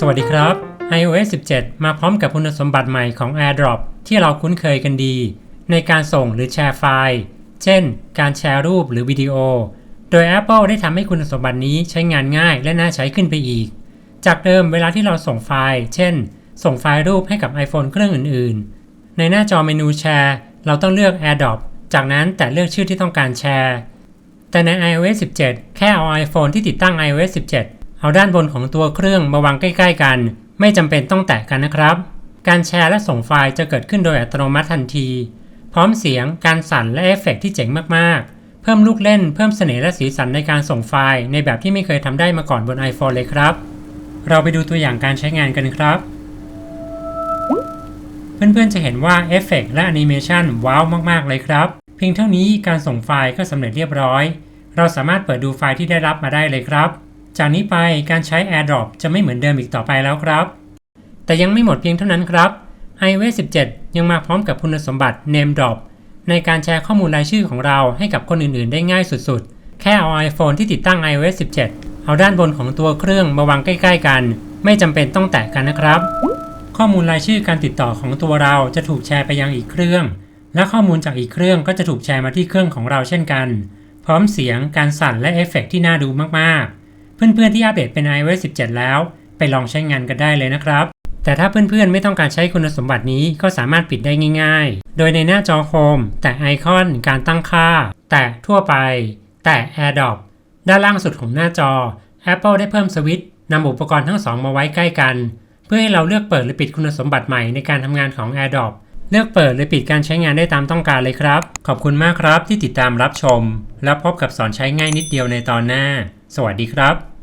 สวัสดีครับ iOS 17 มาพร้อมกับคุณสมบัติใหม่ของ AirDrop ที่เราคุ้นเคยกันดี ในการส่งหรือแชร์ไฟล์ เช่น การแชร์รูปหรือวิดีโอ โดย Apple ได้ทำให้คุณสมบัตินี้ใช้งานง่ายและน่าใช้ขึ้นไปอีก จากเดิมเวลาที่เราส่งไฟล์ เช่น ส่งไฟล์รูปให้กับ iPhone เครื่องอื่น ๆ ในหน้าจอเมนูแชร์ เราต้องเลือก AirDrop จากนั้นแตะเลือกชื่อที่ต้องการแชร์ แต่ใน iOS 17 แค่เอา iPhone ที่ติดตั้ง iOS 17 เอาด้านบนของตัวเครื่องมาวางใกล้ ๆ กัน ไม่จำเป็นต้องแตะกันนะครับ การแชร์และส่งไฟล์จะเกิดขึ้นโดยอัตโนมัติทันที พร้อมเสียง การสั่นและเอฟเฟกต์ที่เจ๋งมากๆ เพิ่มลูกเล่นเพิ่มเสน่ห์และสีสันในการส่งไฟล์ ในแบบที่ไม่เคยทำได้มาก่อนบน iPhone เลยครับ เราไปดูตัวอย่างการใช้งานกันครับ เพื่อนๆจะเห็นว่าเอฟเฟกต์และแอนิเมชันว้าวมากๆเลยครับ เพียงเท่านี้การส่งไฟล์ก็สำเร็จเรียบร้อย เราสามารถเปิดดูไฟล์ที่ได้รับมาได้เลยครับ จากนี้ไปการใช้ AirDrop จะไม่เหมือนเดิมอีกต่อไปแล้วครับ แต่ยังไม่หมดเพียงเท่านั้นครับ iOS 17 ยังมาพร้อมกับคุณสมบัติ Name Drop ในการแชร์ข้อมูลรายชื่อของเราให้กับคนอื่นๆ ได้ง่ายสุดๆ แค่เอา iPhone ที่ติดตั้ง iOS 17 เอาด้านบนของตัวเครื่องมาวางใกล้ ๆ กัน ไม่จำเป็นต้องแตะกันนะครับ ข้อมูลรายชื่อการติดต่อของตัวเราจะถูกแชร์ไปยังอีกเครื่อง และข้อมูลจากอีกเครื่องก็จะถูกแชร์มาที่เครื่องของเราเช่นกัน พร้อมเสียงการสั่นและเอฟเฟกต์ที่น่าดูมากๆ เพื่อนๆที่อัปเดตเป็น iOS 17 แล้ว ไปลองใช้งานกันได้เลยนะครับ แต่ถ้าเพื่อนๆไม่ต้องการใช้คุณสมบัตินี้ก็สามารถปิดได้ง่าย ๆ โดยในหน้าจอโฮมแตะไอคอนการตั้งค่า แตะทั่วไป แตะ AirDrop ด้านล่างสุดของหน้าจอ Apple ได้เพิ่มสวิตช์นำอุปกรณ์ทั้งสองมาไว้ใกล้กัน เพื่อให้เราเลือกเปิดหรือปิดคุณสมบัติใหม่ในการทำงานของ AirDrop เลือกเปิดหรือปิดการใช้งานได้ตามต้องการเลยครับ ขอบคุณมากครับที่ติดตามรับชม แล้วพบกับสอนใช้ง่ายนิดเดียวในตอนหน้า สวัสดีครับ